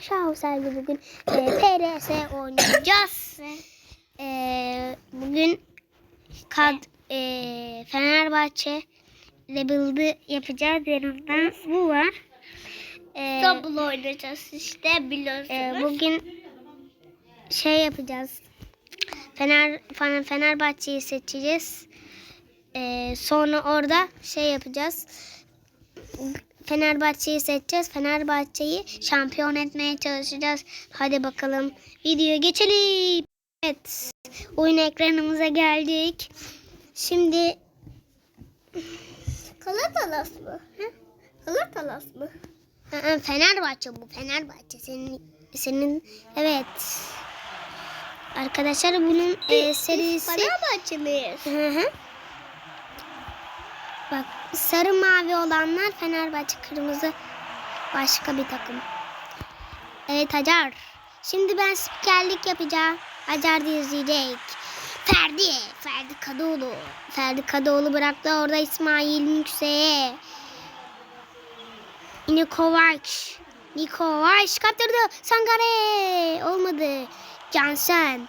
Hüseyin bugün e, PRS oynayacağız. E, bugün kad, e, Fenerbahçe Rebuild'ı yapacağız. Yanımda bu var. E, İstanbul oynayacağız işte biliyorsunuz. e, bugün şey yapacağız. Fener Fener- Fenerbahçe'yi seçeceğiz. E, sonra orada şey yapacağız. Fenerbahçe'yi seçeceğiz. Fenerbahçe'yi şampiyon etmeye çalışacağız. Hadi bakalım videoya geçelim. Evet. Oyun ekranımıza geldik. Şimdi Kalatalas mı? Kalatalas mı? Aa, Fenerbahçe bu. Fenerbahçe. Senin senin evet. Arkadaşlar bunun e, serisi Fenerbahçeliyiz. Hı hı. Bak sarı mavi olanlar Fenerbahçe, kırmızı başka bir takım. Evet Hacer. Şimdi ben spikerlik yapacağım. Hacer de izleyecek. Ferdi. Ferdi Kadıoğlu. Ferdi Kadıoğlu bıraktı orada İsmail Yüksek'e. Yine Kovac. Nikovac kaptırdı. Sangare. Olmadı. Jansen.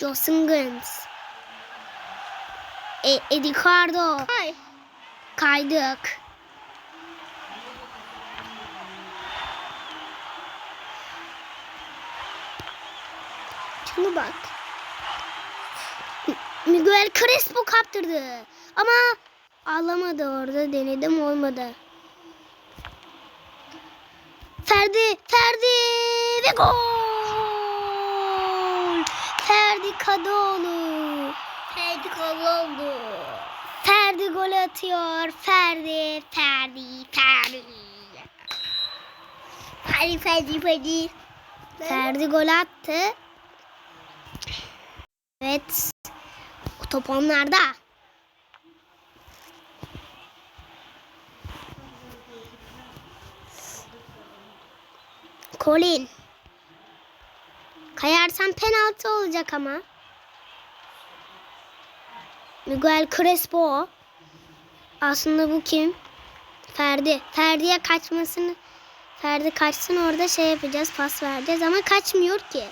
Josengans. E, Edicardo. Hay. Kaydık. Şunu bak. Miguel Crespo kaptırdı. Ama alamadı orada. Denedim olmadı. Ferdi, Ferdi ve gol. Ferdi Kadıoğlu. Ferdi oldu. Ferdi gol atıyor. Ferdi, Ferdi, Ferdi. Ferdi Ferdi Ferdi. Ferdi gol attı. Evet. Top onlarda. Colin. Kayarsan penaltı olacak ama. Miguel Crespo. Aslında bu kim? Ferdi. Ferdi'ye kaçmasını Ferdi kaçsın orada şey yapacağız pas vereceğiz ama kaçmıyor ki.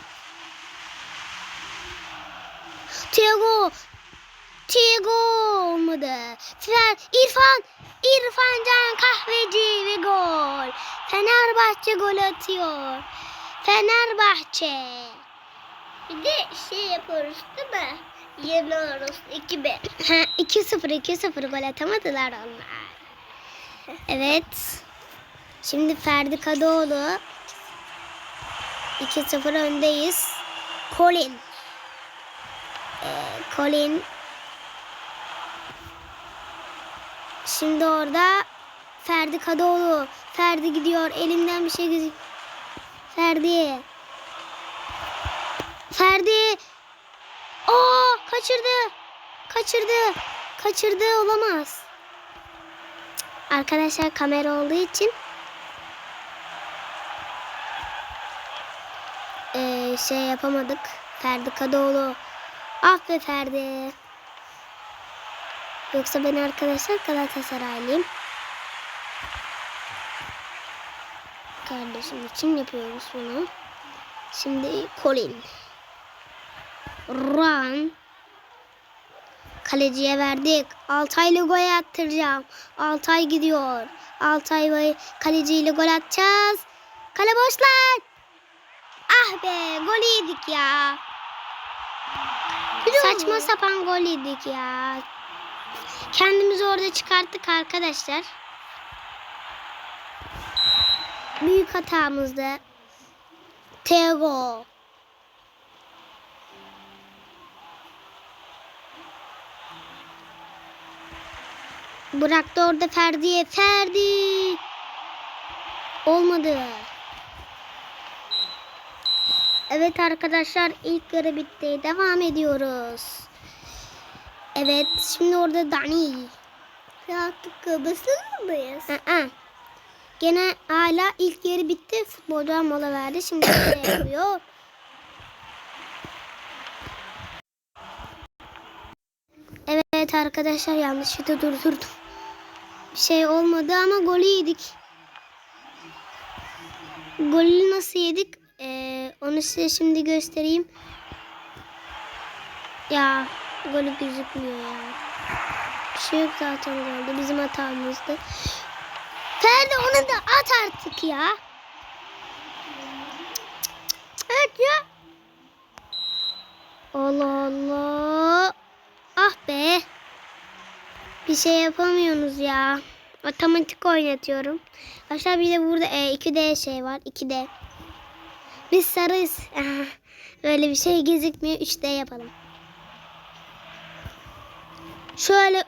Thiago Thiago olmadı. Fer İrfan İrfan Can Kahveci ve gol. Fenerbahçe gol atıyor. Fenerbahçe. Bir de şey yapıyoruz değil mi? Yeniyoruz 2-1. Ha, 2-0 2-0 gol atamadılar onlar. Evet. Şimdi Ferdi Kadıoğlu 2-0 öndeyiz. Colin. Ee, Colin. Şimdi orada Ferdi Kadıoğlu. Ferdi gidiyor. Elinden bir şey gözüküyor. Ferdi. Ferdi. Kaçırdı. Kaçırdı. Kaçırdı olamaz. Arkadaşlar kamera olduğu için eee, şey yapamadık. Ferdi Kadıoğlu. Ah be Ferdi. Yoksa ben arkadaşlar Galatasaraylıyım. Kardeşim için yapıyoruz bunu. Şimdi Colin. Run. Kaleciye verdik. Altay'la gol attıracağım. Altay gidiyor. Altay ve kaleciyle gol atacağız. Kale boşlar. Ah be gol yedik ya. Saçma sapan gol yedik ya. Kendimizi orada çıkarttık arkadaşlar. Büyük hatamızdı. Tego. Bıraktı orada Ferdi'ye. Ferdi. Olmadı. Evet arkadaşlar ilk yarı bitti. Devam ediyoruz. Evet şimdi orada Dani. Rahatlık kıbrısın mıyız? Aa. Gene hala ilk yarı bitti. Futbolcular mola verdi. Şimdi ne yapıyor? Evet arkadaşlar yanlışlıkla durdurdum. Şey olmadı ama golü yedik. Golü nasıl yedik? Ee, onu size şimdi göstereyim. Ya golü gözükmüyor ya. Bir şey yok zaten golde. Bizim hatamızdı. Ferdi onu da at artık ya. Evet ya. Allah Allah. Ah be. Bir şey yapamıyorsunuz ya. Matematik oynatıyorum. Aşağı bir de burada e, 2D şey var. 2D. Biz sarıyız. Ah, Öyle bir şey gözükmüyor. 3D yapalım. Şöyle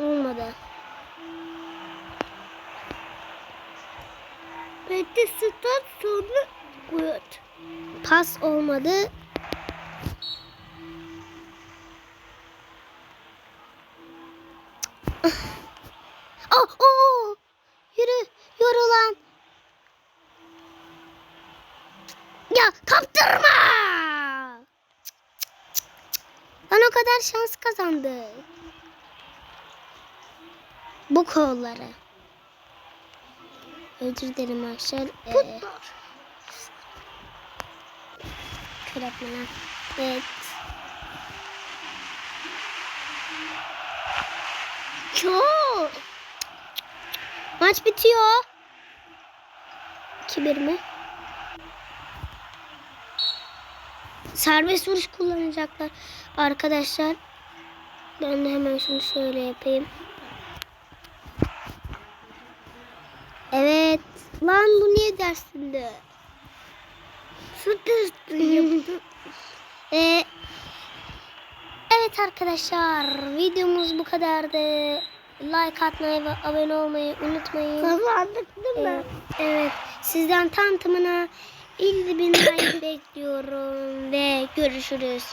olmadı. Peki stat sonra koyut. Pas olmadı. Ya kaptırma. Lan o kadar şans kazandı. Bu kolları. Özür dilerim arkadaşlar. Ee, etme lan. Evet. Çok. Maç bitiyor. 2-1 mi? Serbest vuruş kullanacaklar arkadaşlar. Ben de hemen şunu şöyle yapayım. Evet. Lan bu niye dersinde? Yaptım. Ee, evet arkadaşlar videomuz bu kadardı. Like atmayı ve abone olmayı unutmayın. Kazandık değil mi? Ee, evet sizden tam tamına 50 bin like bekliyorum ve görüşürüz.